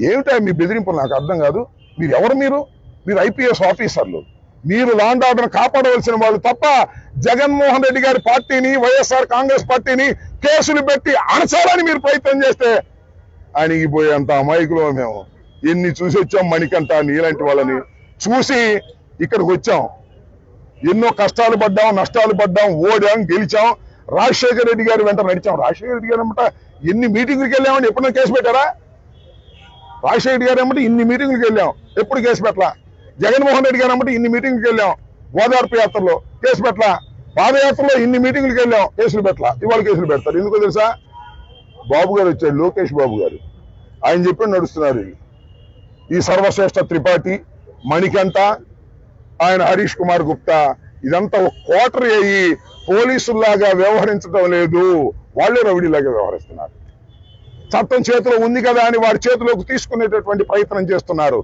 ఏమిటా మీ బెదిరింపులు? నాకు అర్థం కాదు. మీరు ఎవరు మీరు? మీరు ఐపీఎస్ ఆఫీసర్లు. మీరు లాండ్ ఆర్డర్ కాపాడవలసిన వాళ్ళు తప్ప జగన్మోహన్ రెడ్డి గారి పార్టీని వైఎస్ఆర్ కాంగ్రెస్ పార్టీని కేసులు పెట్టి అణచాలని మీరు ప్రయత్నం చేస్తే అణిగిపోయేంత అమాయకులు మేము? ఎన్ని చూసి వచ్చాం మణికంట నీలాంటి వాళ్ళని. చూసి ఇక్కడికి వచ్చాం. ఎన్నో కష్టాలు పడ్డాం నష్టాలు పడ్డాం ఓడాం గెలిచాం. రాజశేఖర రెడ్డి గారి వెంట నడిచాం. రాజశేఖర రెడ్డి గారు అన్నమాట ఎన్ని మీటింగ్లకు వెళ్ళామని ఎప్పుడైనా కేసు పెట్టారా? రాజశేఖర రెడ్డి గారు ఏమంటే ఇన్ని మీటింగ్లకు వెళ్ళాం. ఎప్పుడు కేసు పెట్టలా? జగన్మోహన్ రెడ్డి గారు ఏమంటే ఇన్ని మీటింగ్లకు వెళ్ళాం. గోదావరి యాత్రలో కేసు పెట్టలా? పాదయాత్రలో ఇన్ని మీటింగ్లకు వెళ్ళాం. కేసులు పెట్టలా? ఇవాళ కేసులు పెడతారు. ఎందుకో తెలుసా? బాబు గారు వచ్చారు లోకేష్ బాబు గారు. ఆయన చెప్పి నడుస్తున్నారు ఈ సర్వశ్రేష్ఠ త్రిపాఠి మణికంఠ ఆయన హరీష్ కుమార్ గుప్తా ఇదంతా ఒక కోటరీ అయ్యి పోలీసుల్లాగా వ్యవహరించడం లేదు. వాళ్ళే రౌడీలాగా వ్యవహరిస్తున్నారు. చట్టం చేతిలో ఉంది కదా అని వాడి చేతిలోకి తీసుకునేటటువంటి ప్రయత్నం చేస్తున్నారు.